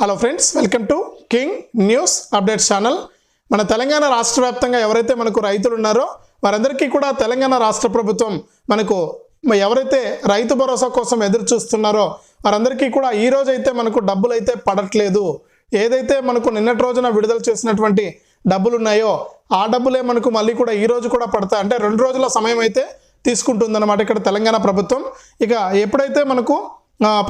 Hello friends welcome to king news update channel మన తెలంగాణ రాష్ట్ర వ్యాప్తంగా ఎవరైతే మనకు రైతులు ఉన్నారో వారందరికీ కూడా తెలంగాణ రాష్ట్ర ప్రభుత్వం మనకు ఎవరైతే రైతు భరోసా కోసం ఎదురు చూస్తున్నారో వారందరికీ కూడా ఈ రోజైతే అయితే మనకు డబ్బులు అయితే పడట్లేదు. ఏదైతే మనకు నిన్నటి రోజున విడుదల చేసినటువంటి డబ్బులు ఉన్నాయో ఆ డబ్బులే మనకు మళ్ళీ కూడా ఈ రోజు కూడా పడతాయి. అంటే రెండు రోజుల సమయం అయితే తీసుకుంటుందన్నమాట ఇక్కడ తెలంగాణ ప్రభుత్వం. ఇక ఎప్పుడైతే మనకు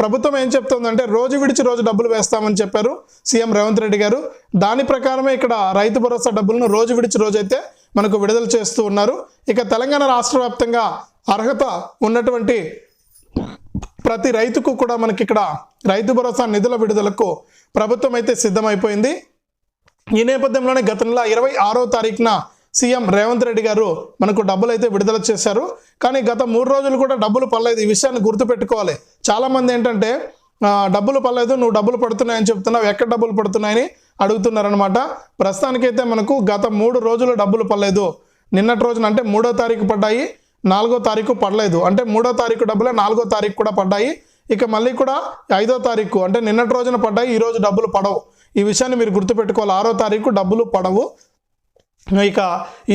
ప్రభుత్వం ఏం చెప్తుందంటే రోజు విడిచి రోజు డబ్బులు వేస్తామని చెప్పారు సీఎం రేవంత్ రెడ్డి గారు. దాని ప్రకారమే ఇక్కడ రైతు భరోసా డబ్బులను రోజు విడిచి రోజు అయితే మనకు విడుదల చేస్తూ ఉన్నారు. ఇక తెలంగాణ రాష్ట్ర వ్యాప్తంగా అర్హత ఉన్నటువంటి ప్రతి రైతుకు కూడా మనకి ఇక్కడ రైతు భరోసా నిధుల విడుదలకు ప్రభుత్వం అయితే సిద్ధమైపోయింది. ఈ నేపథ్యంలోనే గత నెల ఇరవై ఆరో తారీఖున సీఎం రేవంత్ రెడ్డి గారు మనకు డబ్బులు అయితే విడుదల చేశారు. కానీ గత మూడు రోజులు కూడా డబ్బులు పడలేదు. ఈ విషయాన్ని గుర్తుపెట్టుకోవాలి. చాలామంది ఏంటంటే డబ్బులు పడలేదు నువ్వు డబ్బులు పడుతున్నాయని చెప్తున్నావు ఎక్కడ డబ్బులు పడుతున్నాయని అడుగుతున్నారనమాట ప్రస్తుతానికైతే మనకు గత మూడు రోజులు డబ్బులు పడలేదు నిన్నటి రోజున అంటే మూడో తారీఖు పడ్డాయి నాలుగో తారీఖు పడలేదు. అంటే మూడో తారీఖు డబ్బులే నాలుగో తారీఖు కూడా పడ్డాయి. ఇక మళ్ళీ కూడా ఐదో తారీఖు అంటే నిన్నటి రోజున పడ్డాయి ఈ రోజు డబ్బులు పడవు. ఈ విషయాన్ని మీరు గుర్తుపెట్టుకోవాలి. ఆరో తారీఖు డబ్బులు పడవు. ఇక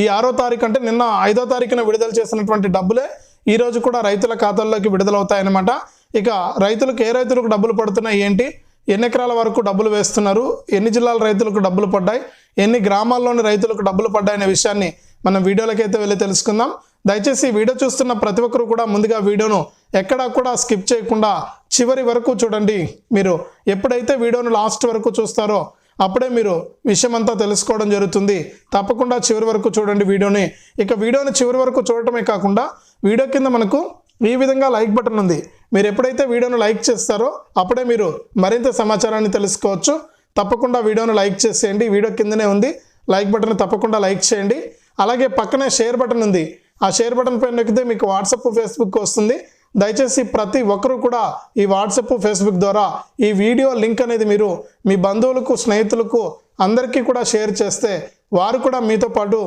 ఈ ఆరో తారీఖు అంటే నిన్న ఐదో తారీఖున విడుదల చేసినటువంటి డబ్బులే ఈరోజు కూడా రైతుల ఖాతాల్లోకి విడుదలవుతాయన్నమాట. ఇక రైతులకు ఏ రైతులకు డబ్బులు పడుతున్నాయి ఏంటి? ఎన్ని ఎకరాల వరకు డబ్బులు వేస్తున్నారు? ఎన్ని జిల్లాల రైతులకు డబ్బులు పడ్డాయి? ఎన్ని గ్రామాల్లోని రైతులకు డబ్బులు పడ్డాయి అనే విషయాన్ని మనం వీడియోలకైతే వెళ్ళి తెలుసుకుందాం. దయచేసి వీడియో చూస్తున్న ప్రతి ఒక్కరు కూడా ముందుగా వీడియోను ఎక్కడా కూడా స్కిప్ చేయకుండా చివరి వరకు చూడండి. మీరు ఎప్పుడైతే వీడియోను లాస్ట్ వరకు చూస్తారో అప్పుడే మీరు విషయం అంతా తెలుసుకోవడం జరుగుతుంది. తప్పకుండా చివరి వరకు చూడండి వీడియోని. ఇక వీడియోని చివరి వరకు చూడటమే కాకుండా వీడియో కింద మనకు ఈ విధంగా లైక్ బటన్ ఉంది. మీరు ఎప్పుడైతే వీడియోను లైక్ చేస్తారో అప్పుడే మీరు మరింత సమాచారాన్ని తెలుసుకోవచ్చు. తప్పకుండా వీడియోను లైక్ చేసేయండి. వీడియో కిందనే ఉంది. లైక్ బటన్ తప్పకుండా లైక్ చేయండి. అలాగే పక్కనే షేర్ బటన్ ఉంది. ఆ షేర్ బటన్ పైన నొక్కితే మీకు వాట్సప్ ఫేస్బుక్ వస్తుంది. దయచేసి ప్రతి ఒక్కరూ కూడా ఈ వాట్సాప్ ఫేస్బుక్ ద్వారా ఈ వీడియో లింక్ అనేది మీరు మీ బంధువులకు స్నేహితులకు అందరికీ కూడా షేర్ చేస్తే వారు కూడా మీతో పాటు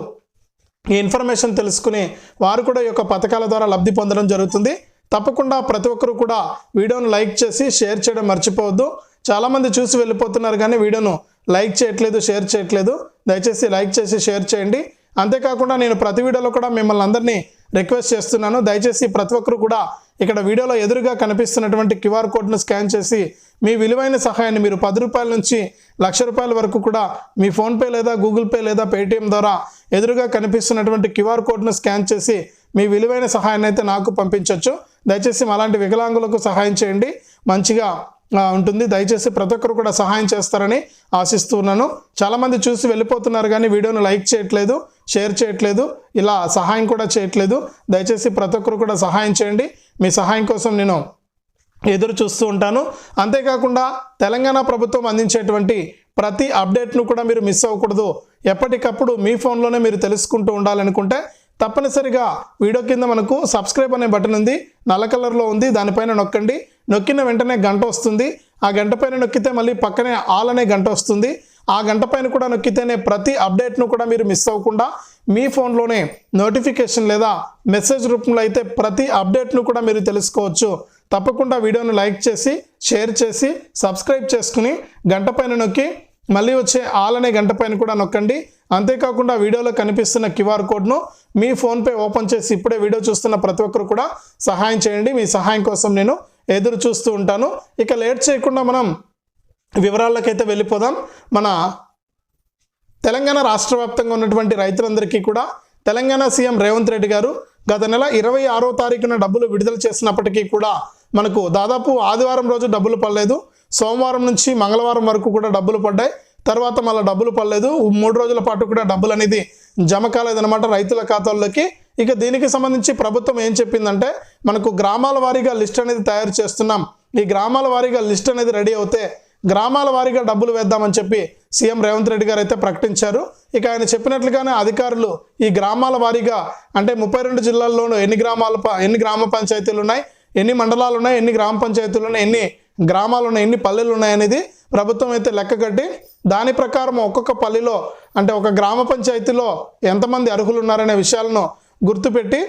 ఈ ఇన్ఫర్మేషన్ తెలుసుకుని వారు కూడా ఈ యొక్క పథకాల ద్వారా లబ్ధి పొందడం జరుగుతుంది. తప్పకుండా ప్రతి ఒక్కరు కూడా వీడియోను లైక్ చేసి షేర్ చేయడం మర్చిపోవద్దు. చాలామంది చూసి వెళ్ళిపోతున్నారు కానీ వీడియోను లైక్ చేయట్లేదు షేర్ చేయట్లేదు. దయచేసి లైక్ చేసి షేర్ చేయండి. అంతేకాకుండా నేను ప్రతి వీడియోలో కూడా మిమ్మల్ని అందరినీ రిక్వెస్ట్ చేస్తున్నాను. దయచేసి ప్రతి ఒక్కరు కూడా ఇక్కడ వీడియోలో ఎదురుగా కనిపిస్తున్నటువంటి క్యూఆర్ కోడ్ను స్కాన్ చేసి మీ విలువైన సహాయాన్ని మీరు పది రూపాయల నుంచి లక్ష రూపాయల వరకు కూడా మీ ఫోన్పే లేదా గూగుల్ పే లేదా పేటిఎం ద్వారా ఎదురుగా కనిపిస్తున్నటువంటి క్యూఆర్ కోడ్ను స్కాన్ చేసి మీ విలువైన సహాయాన్ని అయితే నాకు పంపించవచ్చు దయచేసి అలాంటి వికలాంగులకు సహాయం చేయండి. మంచిగా ఉంటుంది. దయచేసి ప్రతి ఒక్కరు కూడా సహాయం చేస్తారని ఆశిస్తూ ఉన్నాను. చాలామంది చూసి వెళ్ళిపోతున్నారు కానీ వీడియోను లైక్ చేయట్లేదు షేర్ చేయట్లేదు ఇలా సహాయం కూడా చేయట్లేదు. దయచేసి ప్రతి ఒక్కరు కూడా సహాయం చేయండి. మీ సహాయం కోసం నేను ఎదురు చూస్తూ ఉంటాను. అంతేకాకుండా తెలంగాణ ప్రభుత్వం అందించేటువంటి ప్రతి అప్డేట్ను కూడా మీరు మిస్ అవ్వకూడదు. ఎప్పటికప్పుడు మీ ఫోన్లోనే మీరు తెలుసుకుంటూ ఉండాలనుకుంటే తప్పనిసరిగా వీడియో కింద మనకు సబ్స్క్రైబ్ అనే బటన్ ఉంది. నల్ల కలర్లో ఉంది. దానిపైన నొక్కండి. నొక్కిన వెంటనే గంట వస్తుంది. ఆ గంట పైన నొక్కితే మళ్ళీ పక్కనే ఆల్ అనే గంట వస్తుంది. ఆ గంట పైన కూడా నొక్కితేనే ప్రతి అప్డేట్ను కూడా మీరు మిస్ అవ్వకుండా మీ ఫోన్లోనే నోటిఫికేషన్ లేదా మెసేజ్ రూపంలో అయితే ప్రతి అప్డేట్ను కూడా మీరు తెలుసుకోవచ్చు. తప్పకుండా వీడియోను లైక్ చేసి షేర్ చేసి సబ్స్క్రైబ్ చేసుకుని గంట పైన నొక్కి మళ్ళీ వచ్చే ఆల్ అనే గంట పైన కూడా నొక్కండి. అంతేకాకుండా వీడియోలో కనిపిస్తున్న క్యూఆర్ కోడ్ను మీ ఫోన్పే ఓపెన్ చేసి ఇప్పుడే వీడియో చూస్తున్న ప్రతి ఒక్కరు కూడా సహాయం చేయండి. మీ సహాయం కోసం నేను ఎదురు చూస్తూ ఉంటాను. ఇక లేట్ చేయకుండా మనం వివరాలకైతే వెళ్ళిపోదాం. మన తెలంగాణ రాష్ట్ర వ్యాప్తంగా ఉన్నటువంటి రైతులందరికీ కూడా తెలంగాణ సీఎం రేవంత్ రెడ్డి గారు గత నెల ఇరవై ఆరో తారీఖున డబ్బులు విడుదల చేసినప్పటికీ కూడా మనకు దాదాపు ఆదివారం రోజు డబ్బులు పడలేదు. సోమవారం నుంచి మంగళవారం వరకు కూడా డబ్బులు పడ్డాయి. తర్వాత మళ్ళీ డబ్బులు పడలేదు. మూడు రోజుల పాటు కూడా డబ్బులు అనేది జమ కాలేదనమాట రైతుల ఖాతాల్లోకి. ఇక దీనికి సంబంధించి ప్రభుత్వం ఏం చెప్పిందంటే మనకు గ్రామాల వారీగా లిస్ట్ అనేది తయారు చేస్తున్నాం. ఈ గ్రామాల వారీగా లిస్ట్ అనేది రెడీ అవుతే గ్రామాల వారీగా డబ్బులు వేద్దామని చెప్పి సీఎం రేవంత్ రెడ్డి గారు అయితే ప్రకటించారు. ఇక ఆయన చెప్పినట్లుగానే అధికారులు ఈ గ్రామాల వారీగా అంటే ముప్పై రెండు జిల్లాల్లోనూ ఎన్ని గ్రామాల ప- ఎన్ని గ్రామ పంచాయతీలు ఉన్నాయి ఎన్ని మండలాలు ఉన్నాయి ఎన్ని గ్రామ పంచాయతీలు ఉన్నాయి ఎన్ని గ్రామాలు ఉన్నాయి ఎన్ని పల్లెలు ఉన్నాయనేది ప్రభుత్వం అయితే లెక్క కట్టి దాని ప్రకారం ఒక్కొక్క పల్లెలో అంటే ఒక గ్రామ పంచాయతీలో ఎంతమంది అర్హులు ఉన్నారనే విషయాలను గుర్తుపెట్టి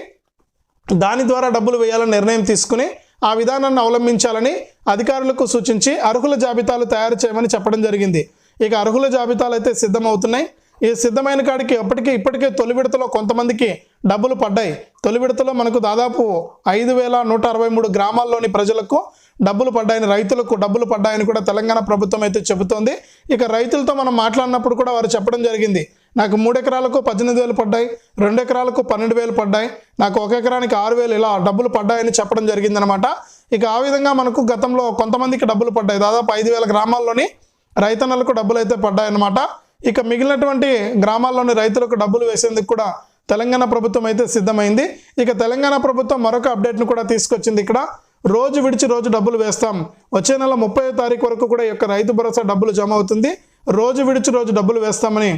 దాని ద్వారా డబ్బులు వేయాలని నిర్ణయం తీసుకుని ఆ విధానాన్ని అవలంబించాలని అధికారులకు సూచించి అర్హుల జాబితాలు తయారు చేయమని చెప్పడం జరిగింది. ఇక అర్హుల జాబితాలు అయితే సిద్ధమవుతున్నాయి. ఈ సిద్ధమైన కాడికి అప్పటికే ఇప్పటికే తొలి విడతలో కొంతమందికి డబ్బులు పడ్డాయి. తొలి విడతలో మనకు దాదాపు ఐదు వేల నూట అరవై మూడు గ్రామాల్లోని ప్రజలకు డబ్బులు పడ్డాయని రైతులకు డబ్బులు పడ్డాయని కూడా తెలంగాణ ప్రభుత్వం అయితే చెబుతోంది. ఇక రైతులతో మనం మాట్లాడినప్పుడు కూడా వారు చెప్పడం జరిగింది. నాకు మూడు ఎకరాలకు పద్దెనిమిది వేలు పడ్డాయి రెండు ఎకరాలకు పన్నెండు వేలు పడ్డాయి నాకు ఒక ఎకరానికి ఆరు వేలు ఇలా డబ్బులు పడ్డాయని చెప్పడం జరిగిందనమాట ఇక ఆ విధంగా మనకు గతంలో కొంతమందికి డబ్బులు పడ్డాయి. దాదాపు ఐదు వేల గ్రామాల్లోని రైతన్నలకు డబ్బులు అయితే పడ్డాయన్నమాట. ఇక మిగిలినటువంటి గ్రామాల్లోని రైతులకు డబ్బులు వేసేందుకు కూడా తెలంగాణ ప్రభుత్వం అయితే సిద్ధమైంది. ఇక తెలంగాణ ప్రభుత్వం మరొక అప్డేట్ను కూడా తీసుకొచ్చింది ఇక్కడ. రోజు విడిచి రోజు డబ్బులు వేస్తాం. వచ్చే నెల ముప్పై తారీఖు వరకు కూడా ఈ యొక్క రైతు భరోసా డబ్బులు జమ అవుతుంది. రోజు విడిచి రోజు డబ్బులు వేస్తామని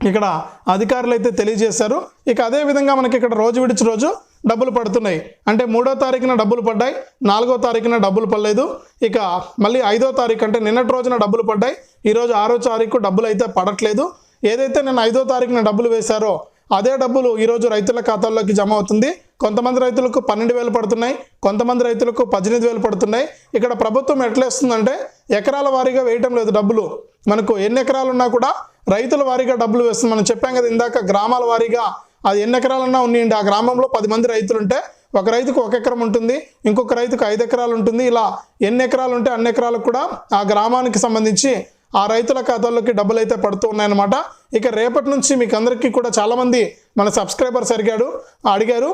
ఇక్కడ అధికారులు అయితే తెలియజేశారు. ఇక అదే విధంగా మనకి ఇక్కడ రోజు విడిచి రోజు డబ్బులు పడుతున్నాయి. అంటే మూడో తారీఖున డబ్బులు పడ్డాయి. నాలుగో తారీఖున డబ్బులు పడలేదు. ఇక మళ్ళీ ఐదో తారీఖు అంటే నిన్నటి రోజున డబ్బులు పడ్డాయి. ఈరోజు ఆరో తారీఖు డబ్బులు అయితే పడట్లేదు. ఏదైతే నేను ఐదో తారీఖున డబ్బులు వేశారో అదే డబ్బులు ఈరోజు రైతుల ఖాతాల్లోకి జమ అవుతుంది. కొంతమంది రైతులకు పన్నెండు వేలు పడుతున్నాయి కొంతమంది రైతులకు పద్దెనిమిది వేలు పడుతున్నాయి. ఇక్కడ ప్రభుత్వం ఎట్లేస్తుందంటే ఎకరాల వారీగా వేయటం లేదు డబ్బులు. మనకు ఎన్ని ఎకరాలు ఉన్నా కూడా రైతుల వారీగా డబ్బులు వేస్తుంది మనం చెప్పాం కదా ఇందాక గ్రామాల వారీగా. అది ఎన్ని ఎకరాలన్నా ఉన్నాయండి. ఆ గ్రామంలో పది మంది రైతులు ఉంటే ఒక రైతుకు ఒక ఎకరం ఉంటుంది ఇంకొక రైతుకు ఐదు ఎకరాలు ఉంటుంది. ఇలా ఎన్ని ఎకరాలు ఉంటే అన్ని ఎకరాలకు కూడా ఆ గ్రామానికి సంబంధించి ఆ రైతుల ఖాతాల్లోకి డబ్బులు అయితే పడుతూ ఉన్నాయన్నమాట. ఇక రేపటి నుంచి మీకు అందరికీ కూడా చాలామంది మన సబ్స్క్రైబర్స్ అడిగాడు అడిగారు.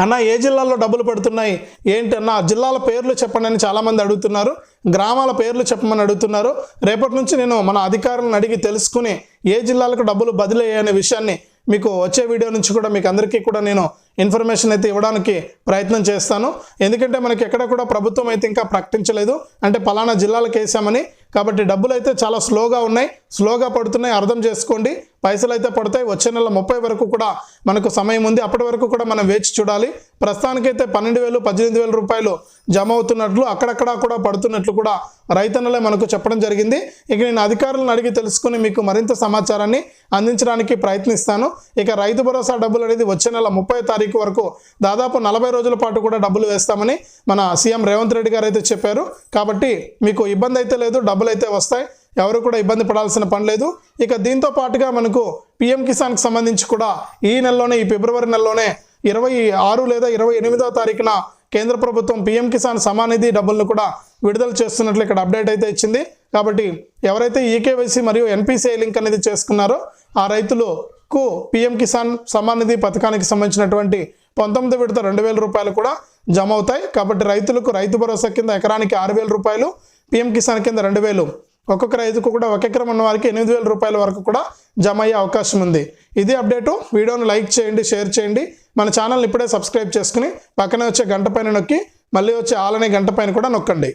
అన్న ఏ జిల్లాల్లో డబ్బులు పడుతున్నాయి? ఏంటి అన్న జిల్లాల పేర్లు చెప్పండి అని చాలామంది అడుగుతున్నారు. గ్రామాల పేర్లు చెప్పమని అడుగుతున్నారు. రేపటి నుంచి నేను మన అధికారులను అడిగి తెలుసుకుని ఏ జిల్లాలకు డబ్బులు బదిలీ అనే విషయాన్ని మీకు వచ్చే వీడియో నుంచి కూడా మీకు అందరికీ కూడా నేను ఇన్ఫర్మేషన్ అయితే ఇవ్వడానికి ప్రయత్నం చేస్తాను. ఎందుకంటే మనకి ఎక్కడ కూడా ప్రభుత్వం అయితే ఇంకా ప్రకటించలేదు. అంటే పలానా జిల్లాలకు వేసామని కాబట్టి డబ్బులు అయితే చాలా స్లోగా ఉన్నాయి. స్లోగా పడుతున్నాయి. అర్థం చేసుకోండి. పైసలు అయితే పడతాయి. వచ్చే నెల ముప్పై వరకు కూడా మనకు సమయం ఉంది. అప్పటి వరకు కూడా మనం వేచి చూడాలి. ప్రస్తుతానికైతే పన్నెండు వేలు పద్దెనిమిది వేల రూపాయలు జమ అవుతున్నట్లు అక్కడక్కడ కూడా పడుతున్నట్లు కూడా రైతన్నలే మనకు చెప్పడం జరిగింది. ఇక నేను అధికారులను అడిగి తెలుసుకుని మీకు మరింత సమాచారాన్ని అందించడానికి ప్రయత్నిస్తాను. ఇక రైతు భరోసా డబ్బులు అనేది వచ్చే నెల ముప్పై తారీఖు వరకు దాదాపు నలభై రోజుల పాటు కూడా డబ్బులు వేస్తామని మన సీఎం రేవంత్ రెడ్డి గారు అయితే చెప్పారు. కాబట్టి మీకు ఇబ్బంది అయితే లేదు. డబ్బులు అయితే వస్తాయి ఎవరు కూడా ఇబ్బంది పడాల్సిన పని లేదు. ఇక దీంతో పాటుగా మనకు పిఎం కిసాన్కి సంబంధించి కూడా ఈ నెలలోనే ఈ ఫిబ్రవరి నెలలోనే ఇరవై ఆరు లేదా ఇరవై ఎనిమిదో తారీఖున కేంద్ర ప్రభుత్వం పిఎం కిసాన్ సమానిధి డబ్బులను కూడా విడుదల చేస్తున్నట్లు ఇక్కడ అప్డేట్ అయితే ఇచ్చింది. కాబట్టి ఎవరైతే ఈకేవైసీ మరియు ఎన్పిసిఐ లింక్ అనేది చేసుకున్నారో ఆ రైతులకు పిఎం కిసాన్ సమానిధి నిధి పథకానికి సంబంధించినటువంటి పంతొమ్మిది విడత రెండు వేల రూపాయలు కూడా జమ అవుతాయి. కాబట్టి రైతులకు రైతు భరోసా కింద ఎకరానికి ఆరు వేల రూపాయలు పిఎం కిసాన్ కింద రెండు వేలు. ఒక్కొక్క రైతుకు కూడా ఒక ఎకరం ఉన్న వారికి ఎనిమిది వేల రూపాయల వరకు కూడా జమ అయ్యే అవకాశం ఉంది. ఇది అప్డేటు. వీడియోను లైక్ చేయండి షేర్ చేయండి. మన ఛానల్ని ఇప్పుడే సబ్స్క్రైబ్ చేసుకుని పక్కనే వచ్చే గంట పైన నొక్కి మళ్ళీ వచ్చే ఆలనే గంట పైన కూడా నొక్కండి.